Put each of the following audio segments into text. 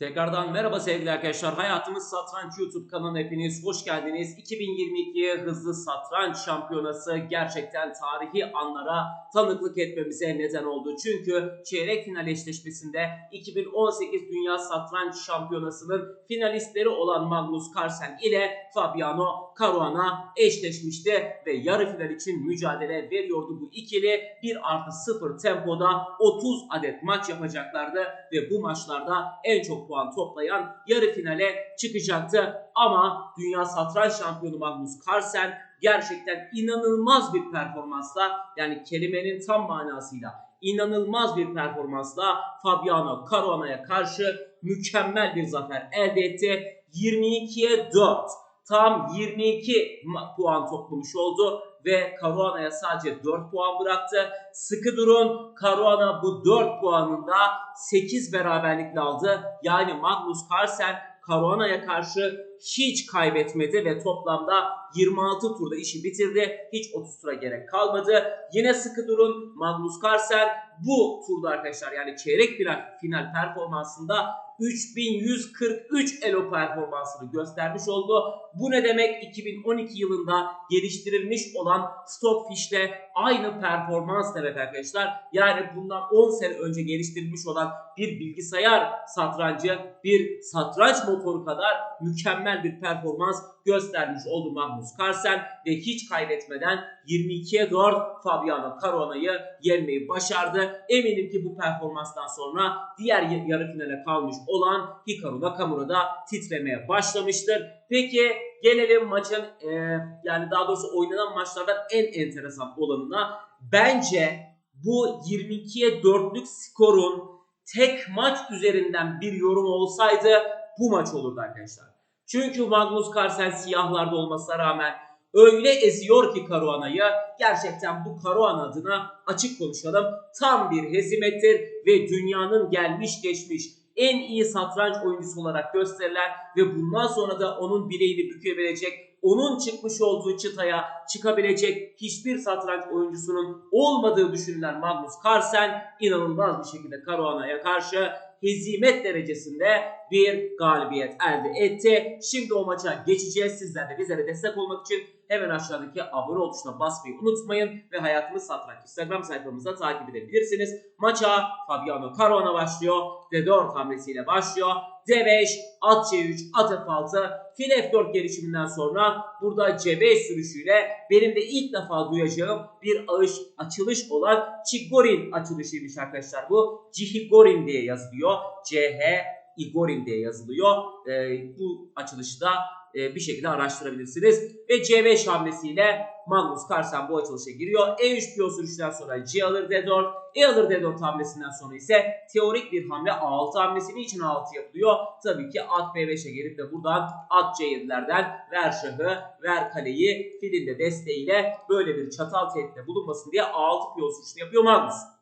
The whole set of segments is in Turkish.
Tekrardan merhaba sevgili arkadaşlar. Hayatımız Satranç YouTube kanalına hepiniz hoş geldiniz. 2022 Hızlı Satranç Şampiyonası gerçekten tarihi anlara tanıklık etmemize neden oldu. Çünkü çeyrek final eşleşmesinde 2018 Dünya Satranç Şampiyonası'nın finalistleri olan Magnus Carlsen ile Fabiano Caruana eşleşmişti ve yarı final için mücadele veriyordu bu ikili. 1 artı 0 tempoda 30 adet maç yapacaklardı ve bu maçlarda en çok puan toplayan yarı finale çıkacaktı. Ama Dünya Satranç Şampiyonu Magnus Carlsen gerçekten inanılmaz bir performansla yani kelimenin tam manasıyla inanılmaz bir performansla Fabiano Caruana'ya karşı mükemmel bir zafer elde etti. 22'ye 4 tam 22 ma- puan toplamış oldu ve Caruana'ya sadece 4 puan bıraktı. Sıkı durun Caruana bu 4 puanında 8 beraberlikle aldı. Yani Magnus Carlsen Caruana'ya karşı hiç kaybetmedi ve toplamda 26 turda işi bitirdi. Hiç 30 tura gerek kalmadı. Yine sıkı durun Magnus Carlsen bu turda arkadaşlar yani çeyrek final, final performansında 3143 elo performansını göstermiş oldu. Bu ne demek? 2012 yılında geliştirilmiş olan Stockfish'le aynı performans demek arkadaşlar. Yani bundan 10 sene önce geliştirilmiş olan bir bilgisayar satrancı, bir satranç motoru kadar mükemmel bir performans göstermiş oldu Magnus Carlsen ve hiç kaybetmeden 22'ye 4 Fabiano Caruana'yı yenmeyi başardı. Eminim ki bu performanstan sonra diğer yarı finale kalmış olan Hikaru Nakamura da titremeye başlamıştır. Peki gelelim maçın e, yani daha doğrusu oynanan maçlardan en enteresan olanına. Bence bu 22'ye 4'lük skorun tek maç üzerinden bir yorum olsaydı bu maç olurdu arkadaşlar. Çünkü Magnus Carlsen siyahlarda olmasına rağmen öyle eziyor ki Caruana'yı. Gerçekten bu Caruana adına açık konuşalım. Tam bir hezimettir ve dünyanın gelmiş geçmiş en iyi satranç oyuncusu olarak gösterilen ve bundan sonra da onun bileğini bükebilecek, onun çıkmış olduğu çıtaya çıkabilecek hiçbir satranç oyuncusunun olmadığı düşünülen Magnus Carlsen inanılmaz bir şekilde Caruana'ya karşı hezimet derecesinde bir galibiyet elde etti. Şimdi o maça geçeceğiz. Sizler de bizlere destek olmak için hemen aşağıdaki abone ol tuşuna basmayı unutmayın ve Hayatımız Satranç Instagram sayfamızda takip edebilirsiniz. Maça Fabiano Caruana başlıyor. D4 hamlesiyle başlıyor. D5, at C3, at F6, fil F4 gelişiminden sonra burada C5 sürüşüyle benim de ilk defa duyacağım bir ağış açılış olan Chigorin açılışıymış arkadaşlar bu. Cihigorin diye yazılıyor. CH Igorin diye yazılıyor. Ee, bu açılışı da e, bir şekilde araştırabilirsiniz. Ve C5 hamlesiyle Magnus Carlsen bu açılışa giriyor. E3 piyon sürüşünden sonra C alır D4. E alır D4 hamlesinden sonra ise teorik bir hamle A6 hamlesini için A6 yapılıyor. Tabii ki at B5'e gelip de buradan at C7'lerden ver şahı, ver kaleyi filin de desteğiyle böyle bir çatal tehditte bulunmasın diye A6 piyon sürüşünü yapıyor Magnus.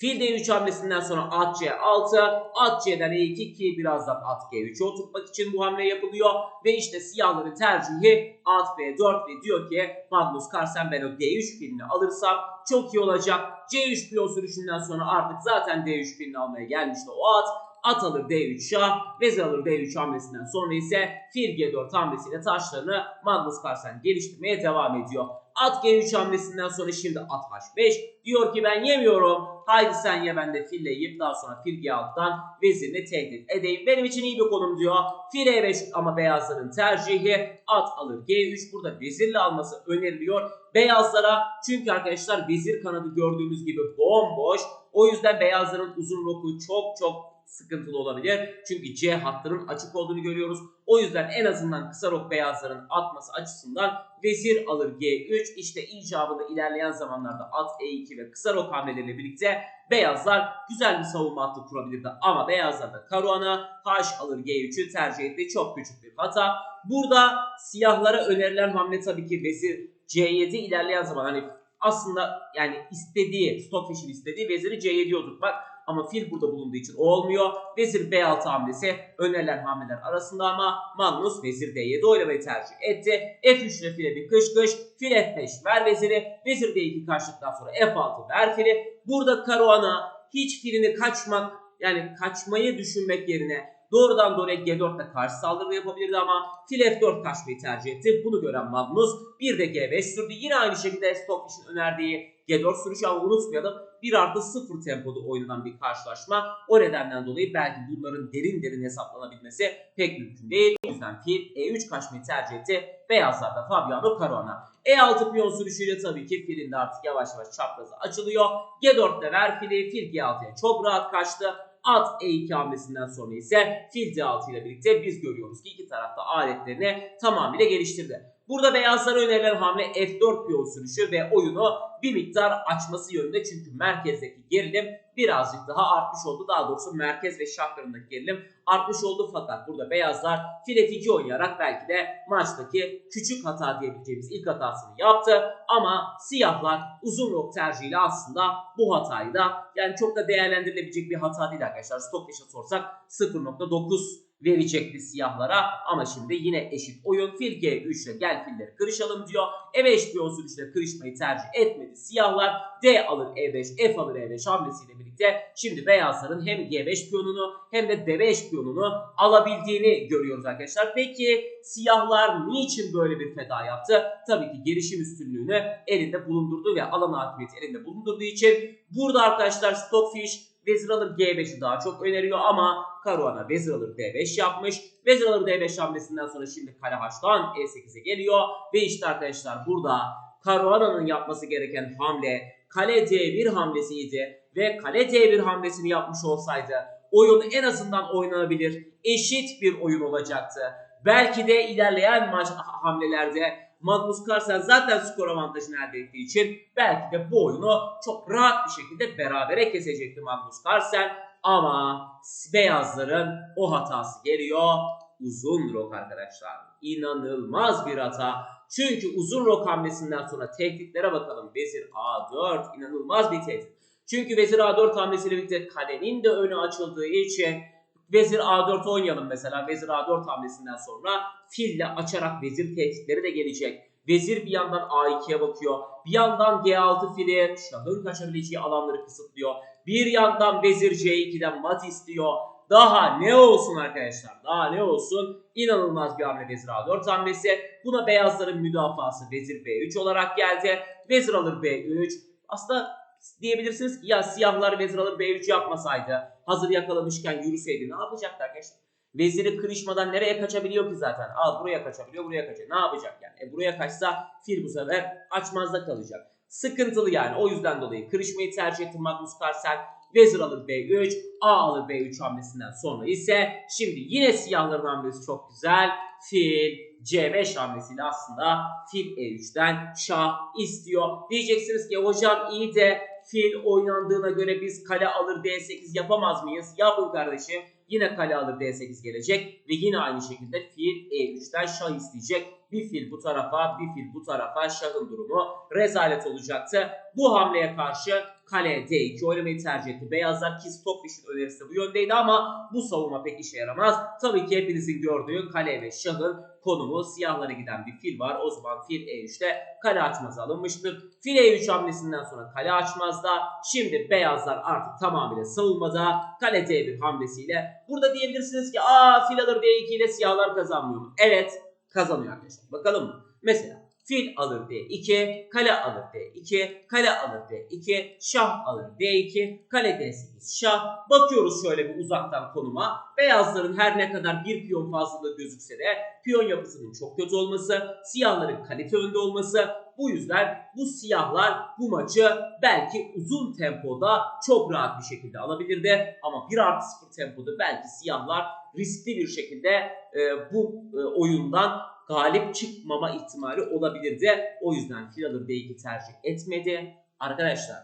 Fil D3 hamlesinden sonra at C6, at C'den E2 ki birazdan at G3'e oturtmak için bu hamle yapılıyor. Ve işte siyahların tercihi at B4 ve diyor ki Magnus Carlsen ben o D3 filini alırsam çok iyi olacak. C3 piyon sürüşünden sonra artık zaten D3 filini almaya gelmişti o at. At alır D3 şah, vezir alır D3 hamlesinden sonra ise fil G4 hamlesiyle taşlarını Magnus Carlsen geliştirmeye devam ediyor. At G3 hamlesinden sonra şimdi at H5 diyor ki ben yemiyorum. Haydi sen ye ben de fille yiyip daha sonra fil G6'dan vezirini tehdit edeyim. Benim için iyi bir konum diyor. Fil E5 ama beyazların tercihi at alır G3. Burada vezirle alması öneriliyor. Beyazlara çünkü arkadaşlar vezir kanadı gördüğümüz gibi bomboş. O yüzden beyazların uzun roku çok çok sıkıntılı olabilir. Çünkü C hattının açık olduğunu görüyoruz. O yüzden en azından kısa rok beyazların atması açısından vezir alır G3. İşte icabında ilerleyen zamanlarda at E2 ve kısa rok hamleleriyle birlikte beyazlar güzel bir savunma hattı kurabilirdi. Ama beyazlar da Caruana H alır G3'ü tercih etti. Çok küçük bir hata. Burada siyahlara önerilen hamle tabii ki vezir C7 ilerleyen zaman hani aslında yani istediği Stockfish'in istediği veziri C7'ye oturtmak ama fil burada bulunduğu için o olmuyor. Vezir B6 hamlesi önerilen hamleler arasında ama Magnus vezir D7 oynamayı tercih etti. F3 ile file bir kış kış. Fil F5 ver veziri. Vezir D2 kaçtıktan sonra F6 ver fili. Burada Caruana hiç filini kaçmak yani kaçmayı düşünmek yerine doğrudan doğruya G4 ile karşı saldırı yapabilirdi ama fil F4 kaçmayı tercih etti. Bunu gören Magnus bir de G5 sürdü. Yine aynı şekilde Stockfish'in önerdiği G4 sürüşü ama unutmayalım 1 artı 0 tempoda oynanan bir karşılaşma. O nedenden dolayı belki bunların derin derin hesaplanabilmesi pek mümkün değil. O yüzden fil E3 kaçmayı tercih etti. Beyazlar da Fabiano Caruana. E6 piyon sürüşüyle tabii ki filin de artık yavaş yavaş çaprazı açılıyor. G4'te ver fili, fil G6'ya çok rahat kaçtı. At E2 hamlesinden sonra ise fil D6 ile birlikte biz görüyoruz ki iki tarafta aletlerini tamamıyla geliştirdi. Burada beyazlara önerilen hamle F4 piyon sürüşü ve oyunu bir miktar açması yönünde çünkü merkezdeki gerilim birazcık daha artmış oldu. Daha doğrusu merkez ve şahlarındaki gerilim artmış oldu fakat burada beyazlar fil F2 oynayarak belki de maçtaki küçük hata diyebileceğimiz ilk hatasını yaptı. Ama siyahlar uzun rok tercihiyle aslında bu hatayı da yani çok da değerlendirilebilecek bir hata değil arkadaşlar. Stockfish'e sorsak 0.9 verecekti siyahlara ama şimdi yine eşit oyun fil G3 ile gel filleri kırışalım diyor. E5 piyon sürüşle kırışmayı tercih etmedi siyahlar. D alır E5 F alır E5 hamlesiyle birlikte şimdi beyazların hem G5 piyonunu hem de D5 piyonunu alabildiğini görüyoruz arkadaşlar. Peki siyahlar niçin böyle bir feda yaptı? Tabii ki gelişim üstünlüğünü elinde bulundurduğu ve alan hakimiyeti elinde bulundurduğu için burada arkadaşlar Stockfish Vezir alır G5'i daha çok öneriyor ama Caruana vezir alır D5 yapmış. Vezir alır D5 hamlesinden sonra şimdi kale H'dan E8'e geliyor. Ve işte arkadaşlar burada Caruana'nın yapması gereken hamle kale D1 hamlesiydi. Ve kale D1 hamlesini yapmış olsaydı oyun en azından oynanabilir, eşit bir oyun olacaktı. Belki de ilerleyen maç hamlelerde Magnus Carlsen zaten skor avantajını elde ettiği için belki de bu oyunu çok rahat bir şekilde berabere kesecekti Magnus Carlsen. Ama beyazların o hatası geliyor. Uzun rok arkadaşlar. İnanılmaz bir hata. Çünkü uzun rok hamlesinden sonra tehditlere bakalım. Vezir A4 inanılmaz bir tehdit. Çünkü vezir A4 hamlesiyle birlikte kalenin de önü açıldığı için vezir A4 oynayalım mesela. Vezir A4 hamlesinden sonra fille açarak vezir tehditleri de gelecek. Vezir bir yandan A2'ye bakıyor. Bir yandan G6 fili şahın kaçabileceği alanları kısıtlıyor. Bir yandan vezir C2'den mat istiyor. Daha ne olsun arkadaşlar? Daha ne olsun? İnanılmaz bir hamle vezir A4 hamlesi. Buna beyazların müdafası vezir B3 olarak geldi. Vezir alır B3. Aslında diyebilirsiniz ki ya siyahlar vezir alır B3 yapmasaydı hazır yakalamışken yürüseydi ne yapacaktı arkadaşlar? Veziri kırışmadan nereye kaçabiliyor ki zaten? Al buraya kaçabiliyor, buraya kaçıyor. Ne yapacak yani? E buraya kaçsa fil bu sefer açmazda kalacak. Sıkıntılı yani. O yüzden dolayı kırışmayı tercih etti Magnus Carlsen. Vezir alır B3, A alır B3 hamlesinden sonra ise şimdi yine siyahların hamlesi çok güzel. Fil C5 hamlesiyle aslında fil E3'ten şah istiyor. Diyeceksiniz ki hocam iyi de fil oynandığına göre biz kale alır D8 yapamaz mıyız? Yapın kardeşim. Yine kale alır D8 gelecek ve yine aynı şekilde fil E3'ten şah isteyecek. Bir fil bu tarafa, bir fil bu tarafa şahın durumu rezalet olacaktı. Bu hamleye karşı kale D2 oynamayı tercih etti. Beyazlar ki Stockfish'in önerisi bu yöndeydi ama bu savunma pek işe yaramaz. Tabii ki hepinizin gördüğü kale ve şahın konumu siyahlara giden bir fil var. O zaman fil E3'te kale açmazı alınmıştır. Fil E3 hamlesinden sonra kale açmazda. Şimdi beyazlar artık tamamıyla savunmada. Kale D1 hamlesiyle. Burada diyebilirsiniz ki aa fil alır D2 ile siyahlar kazanmıyor mu? Evet kazanıyor arkadaşlar. Bakalım mı? Mesela fil alır D2, kale alır D2, kale alır D2, şah alır D2, kale D8, şah. Bakıyoruz şöyle bir uzaktan konuma. Beyazların her ne kadar bir piyon fazlalığı gözükse de piyon yapısının çok kötü olması, siyahların kalite önde olması. Bu yüzden bu siyahlar bu maçı belki uzun tempoda çok rahat bir şekilde alabilirdi. Ama 1 artı 0 tempoda belki siyahlar riskli bir şekilde e, bu e, oyundan galip çıkmama ihtimali olabilirdi. O yüzden fil alır D2 tercih etmedi. Arkadaşlar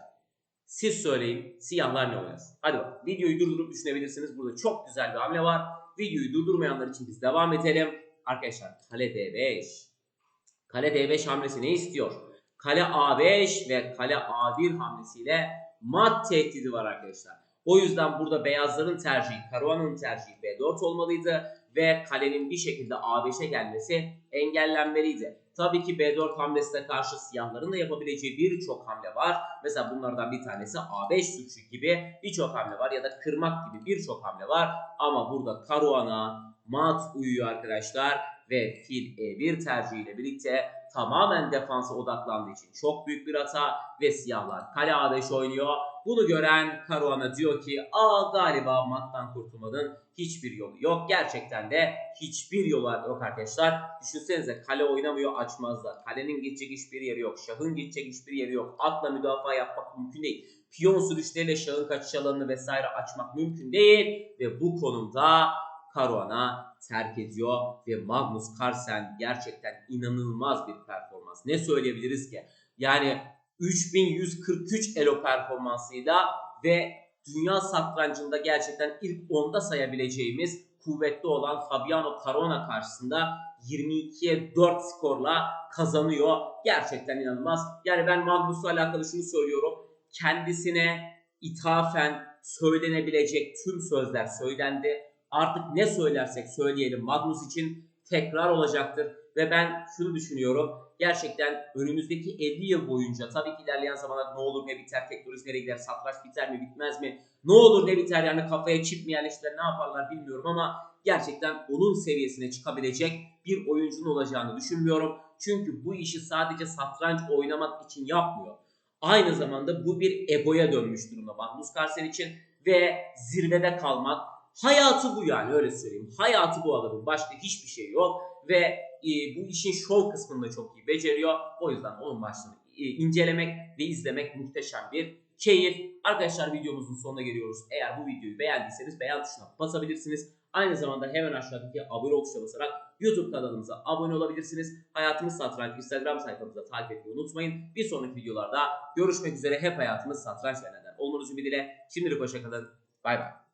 siz söyleyin siyahlar ne oynasın? Hadi bak videoyu durdurup düşünebilirsiniz. Burada çok güzel bir hamle var. Videoyu durdurmayanlar için biz devam edelim. Arkadaşlar kale D5. Kale D5 hamlesi ne istiyor? Kale A5 ve kale A1 hamlesiyle mat tehdidi var arkadaşlar. O yüzden burada beyazların tercihi, Caruana'nın tercihi B4 olmalıydı ve kalenin bir şekilde A5'e gelmesi engellenmeliydi. Tabii ki B4 hamlesine karşı siyahların da yapabileceği birçok hamle var. Mesela bunlardan bir tanesi A5 suçu gibi birçok hamle var ya da kırmak gibi birçok hamle var. Ama burada Caruana mat uyuyor arkadaşlar ve fil E1 tercihiyle birlikte tamamen defansa odaklandığı için çok büyük bir hata ve siyahlar kale A5 oynuyor. Bunu gören Caruana diyor ki aa galiba mattan kurtulmanın hiçbir yolu yok. Gerçekten de hiçbir yolu yok arkadaşlar. Düşünsenize kale oynamıyor açmazlar. Kalenin gidecek hiçbir yeri yok. Şahın gidecek hiçbir yeri yok. Atla müdafaa yapmak mümkün değil. Piyon sürüşleriyle şahın kaçış alanını vesaire açmak mümkün değil. Ve bu konumda Caruana terk ediyor ve Magnus Carlsen gerçekten inanılmaz bir performans. Ne söyleyebiliriz ki? Yani 3143 elo performansıyla ve dünya satrancında gerçekten ilk 10'da sayabileceğimiz kuvvetli olan Fabiano Caruana karşısında 22'ye 4 skorla kazanıyor. Gerçekten inanılmaz. Yani ben Magnus'la alakalı şunu söylüyorum. Kendisine ithafen söylenebilecek tüm sözler söylendi. Artık ne söylersek söyleyelim Magnus için tekrar olacaktır. Ve ben şunu düşünüyorum. Gerçekten önümüzdeki 50 yıl boyunca tabii ki ilerleyen zamanlar ne olur ne biter, teknoloji nereye gider, satranç biter mi bitmez mi, ne olur ne biter yani kafaya çip mi yerleştiler ne yaparlar bilmiyorum ama gerçekten onun seviyesine çıkabilecek bir oyuncunun olacağını düşünmüyorum. Çünkü bu işi sadece satranç oynamak için yapmıyor. Aynı zamanda bu bir egoya dönmüş durumda Magnus Carlsen için ve zirvede kalmak hayatı bu yani öyle söyleyeyim. Hayatı bu adamın başka hiçbir şey yok ve e, bu işin şov kısmını da çok iyi beceriyor. O yüzden onun maçlarını e, incelemek ve izlemek muhteşem bir keyif. Arkadaşlar videomuzun sonuna geliyoruz. Eğer bu videoyu beğendiyseniz beğen tuşuna basabilirsiniz. Aynı zamanda hemen aşağıdaki abone ol tuşuna basarak YouTube kanalımıza abone olabilirsiniz. Hayatımız Satranç Instagram sayfamıza takip etmeyi unutmayın. Bir sonraki videolarda görüşmek üzere. Hep hayatımız satranç ve neden. Olmanız ümidiyle. Şimdilik hoşçakalın. Bay bay.